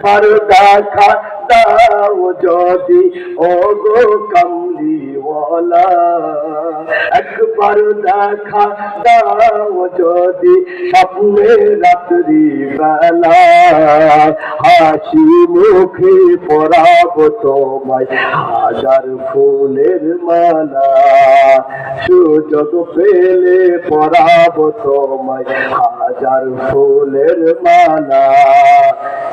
আর দেখা যদি ও গো কামলিওয়ালা একবার দেখা যদি, স্বপ্নে রাত্রি বেলা হাসি মুখে পরাব তোমায়, হাজার ফুলের মালা। সুযোগ পেলে পরাব তোমায়, হাজার ফুলের মালা।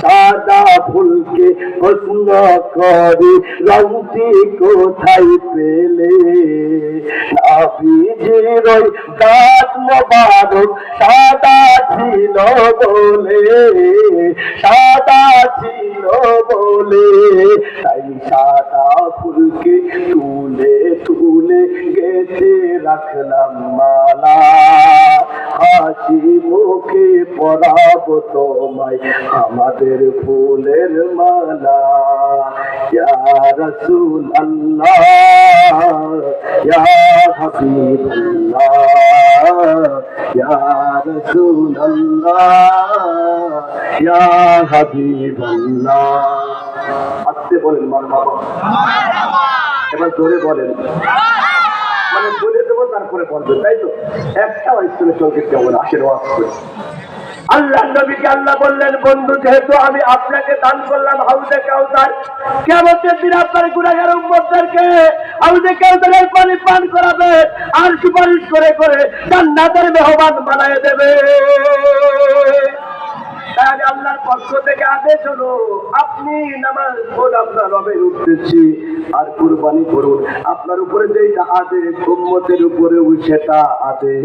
সাদা ফুলকে প্রশ্ন করি। রংটি কোথায় পেলে? নাবিজির দাঁত মোবারক সাদা ছিল বলে। সাদা ছিল বলে। তাই সাদা ফুলকে তুলে তুলে গেছে রাখলাম মালা। হাসি মুখে পরাব তোমায়। আমাদের ফুলের মালা। রসুল আল্লাহ, ইয়া আল্লাহ, ইয়া আসতে বলেন মার বাবা। এবার জোরে বলেন। মানে বলে দেবো, তারপরে বলবেন, তাই তো? একটা ইসলামের সংগীত কেমন? আশীর্বাদ করে। আল্লাহ নবীকে আল্লাহ বললেন, বন্ধু, যেহেতু আমি আপনাকে দান করলাম হাউজে কাউসার কেমন দিন আপনার গুণাগার উম্মতদেরকে হাউজে কাউসারের পানি পান করাবে আর সুপারিশ করে করে জান্নাতের মেহমান বানায় দেবে। আল্লাহর পক্ষ থেকে আদেশ হলো, আপনি আপনার আর কুরবানি করুন। আপনার উপরে যেটা আদেশ, উম্মতের উপরেও সেটা আদেশ।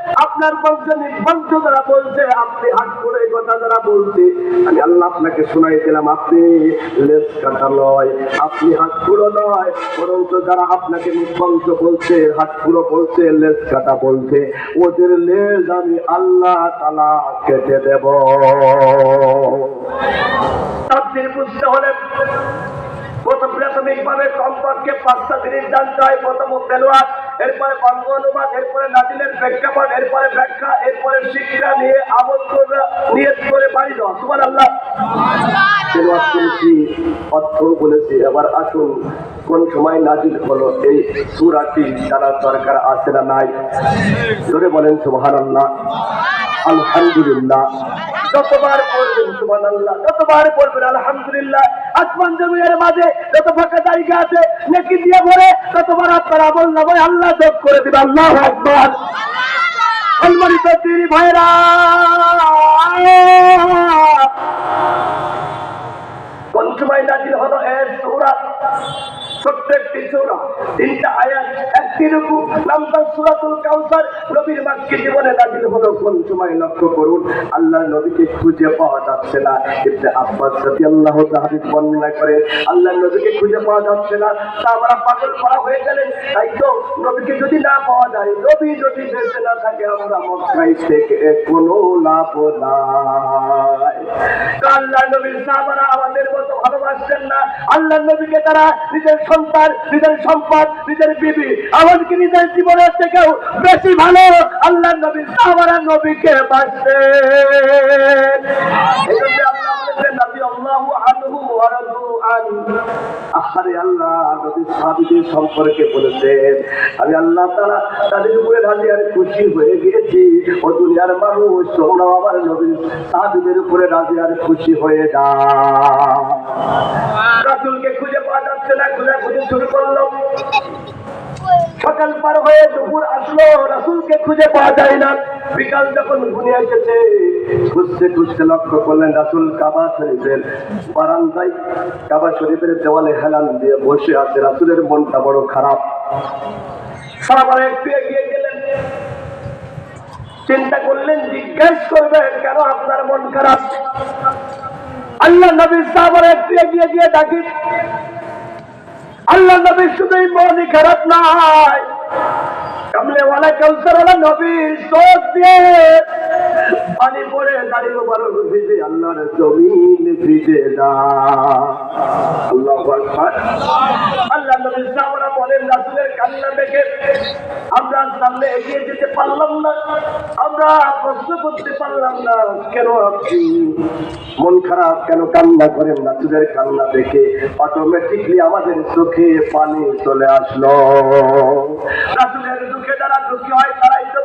আপনার পক্ষে নির্বন্ধ যারা বলছে, আপনি হাত করে কথা যারা বলছে, আমি আল্লাহ আপনাকে শোনাই দিলাম, আপনি লেস কাটা নয়, আপনি হাত পুরো নয়, বরঞ্চ যারা আপনাকে নির্বংশ বলছে, হাত পুরো বলছে লেস কাটা বলছে, ওদের লেজ আমি আল্লাহ তালা কেটে দেব। তাদের বুঝতে হলে প্রথম প্রাথমিক ভাবে কমপক্ষে পাঁচটা জিনিস জানতে হয়। প্রথম পেলোয়ার এরপরে বঙ্গ অনুবাদ এরপরে নাজিলের প্রেক্ষাপট এরপরে ব্যাখ্যা এরপরে শিক্ষা নিয়ে করে নিয়ত করে বাড়ি দেওয়া তোমার আল্লাহ অর্থ বলেছি এবার আসুন কোন সময় নাজিল হলো এই সুরাটি জানার দরকার আছে না নাই? ধরে বলেন আল্লাহ আলহামদুলিল্লাহ। যতবার পড়বেন সুবহান আল্লাহ যতবার পড়বেন আলহামদুলিল্লাহ। আসমান জমিনের মাঝে যত ফাঁকা জায়গা আছে, নেকি দিয়ে ভরে ততবার আপনার আমল নামায় আল্লাহ যোগ করে দিবে। আল্লাহ আকবার। সম্মানিত তিনি ভাইরা। ছোট্ট একটি সূরা তিনটা আয়াত একটি রূপু কাউসার নবীর বাক্যে জীবনে নাজিল হলো কোন সময় লক্ষ্য করুন? আল্লাহর নবীকে খুঁজে পাওয়া যাচ্ছে না। ইবনে আব্বাস রাদিয়াল্লাহু তাআলা বর্ণনা করে, আল্লাহর নবীকে খুঁজে পাওয়া যাচ্ছে না। সাহাবারা পাগল করা হয়ে গেলেন। তাই তো নবীকে যদি না পাওয়া যায়, নবী যদি বেঁচে না থাকে, আমরা মক্কায় থেকে কোনো লাভ নাই। আল্লাহ নবীর সাহাবারা আমাদের মতো ভালোবাসছেন না। আল্লাহ নবীকে তারা নিজের সন্তান, নিজের সম্পদ, নিজের বিবি এমনকি নিজের জীবনের থেকেও বেশি ভালো আল্লাহ নবী, সাহাবারা নবীকে জন্য আল্লাহ নবীর সাহাবীদের সম্পর্কে বলেছেন আল্লাহ তাআলা তাদের উপরে আর খুশি হয়ে দুনিয়ার মানুষ উপরে আর খুশি হয়ে খুঁজে পাওয়া যাচ্ছে না খুঁজে খুঁজে শুরু করল। সকাল পার হয়ে দুপুর আসলো, রাসুলকে খুঁজে পাওয়া যায় না। বিকাল যখন ঘুরে এসেছে, খুঁজতে খুঁজতে লক্ষ্য করলেন রাসুল কাবা শরীফের বারান্দায়, কাবা শরীফের দেওয়ালে হেলান দিয়ে বসে আছে। রাসুলের মনটা বড় খারাপ। সাহাবারা একটু এগিয়ে গেলেন। চিন্তা করলেন, জিজ্ঞেস করবেন, কেন আপনার মন খারাপ? আল্লাহ নবী সাহাবারা একটু এগিয়ে গিয়ে ডাকি আল্লাহ নবী শুধু মনই খারাপ নাই কামলেওয়ালা কাউসারওয়ালা নবীর চোখ দিয়ে পানি দাঁড়িয়ে মোবারক ভিজে, আল্লাহর জমিন ভিজে না। আল্লাহ আল্লাহ বলেন কান্না দেখে আমরা সামনে এগিয়ে যেতে পারলাম না। আমরা প্রশ্ন করতে পারলাম না, কেন আপনি মন খারাপ, কেন কান্না করেন? রাসূলের কান্না দেখে অটোমেটিকলি আমাদের চোখে পানি চলে আসলো। রাসূলের দুঃখে যারা দুঃখী হয়, তারাই